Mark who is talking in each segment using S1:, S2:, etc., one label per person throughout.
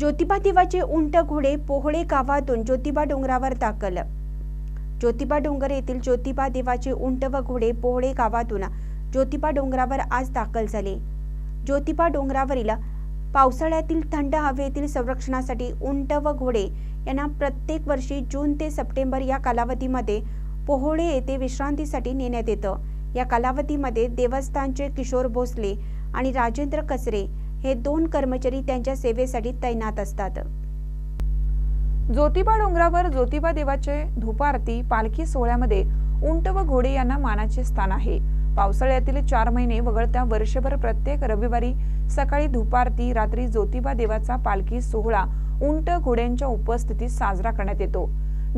S1: ज्योतिबा देवाचे उंट घोडे पोहळे गावातून ज्योतिबा डोंगरावर दाखल. ज्योतिबा डोंगर येथील ज्योतिबा देवाचे उंट व घोडे पोहळे गावातून ज्योतिबा डोंगरावर आज दाखल झाले. ज्योतिबा डोंगरावरील पावसाळ्यातील थंड हवेतील संरक्षणासाठी उंट व घोडे यांना प्रत्येक वर्षी जून ते सप्टेंबर या कालावधीमध्ये पोहोळे येथे विश्रांतीसाठी नेण्यात येतं. या कालावधीमध्ये देवस्थानचे किशोर भोसले आणि राजेंद्र कचरे हे दोन कर्मचारी त्यांच्या सेवेसाठी तैनात असतात.
S2: ज्योतिबा डोंगरावर ज्योतिबा देवाचे धुपारती पालखी सोहळ्यामध्ये उंट व घोडे यांना मानाचे स्थान आहे. पावसाळ्यातील चार महिने वगळता वर्षभर प्रत्येक रविवारी सकाळी धुपारती रात्री ज्योतिबा देवाचा पालखी सोहळा उंट घोड्यांच्या उपस्थितीत साजरा करण्यात येतो.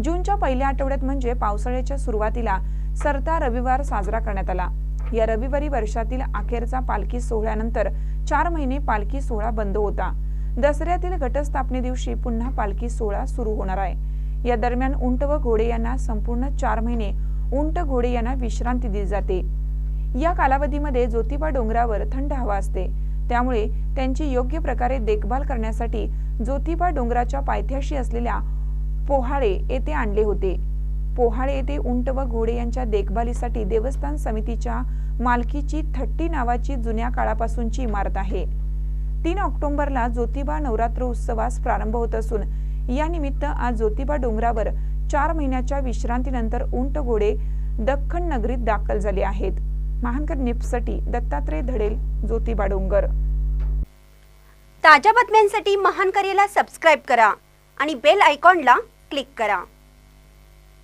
S2: जूनच्या पहिल्या आठवड्यात म्हणजे पावसाळ्याच्या सुरुवातीला सरता रविवार साजरा करण्यात आला. या रविवारी वर्षातील अखेरचा पालखी सोहळ्यानंतर चार महिने पालखी सोहळा बंद होता. दसऱ्यातील घटस्थापने दिवशी पुन्हा पालखी सोहळा सुरू होणार आहे. या दरम्यान उंट व घोडे यांना संपूर्ण चार महिने उंट घोडे यांना विश्रांती दिली जाते. या कालावधीमध्ये ज्योतिबा डोंगरावर थंड हवा असते. त्यामुळे त्यांची योग्य प्रकारे देखभाल करण्यासाठी ज्योतिबा डोंगराच्या पायथ्याशी असलेल्या पोहाळे येथे आणले होते. पोहाळे येथे उंट व घोडे यांच्या देखभालीसाठी देवस्थान समितीच्या मालकीची थट्टी नावाची जुन्या काळापासूनची इमारत आहे. तीन ऑक्टोबरला ज्योतिबा नवरात्र उत्सवास प्रारंभ होत असून या निमित्त आज ज्योतिबा डोंगरावर चार महिन्याच्या विश्रांतीनंतर उंट घोडे दख्खन नगरीत दाखल झाले आहेत. महानकर निप्ससाठी दत्तात्रय धडेल ज्योतिबा डोंगर.
S1: ताज्या बातम्यांसाठी महानकरेला सबस्क्राईब करा आणि बेल आयकॉनला क्लिक करा.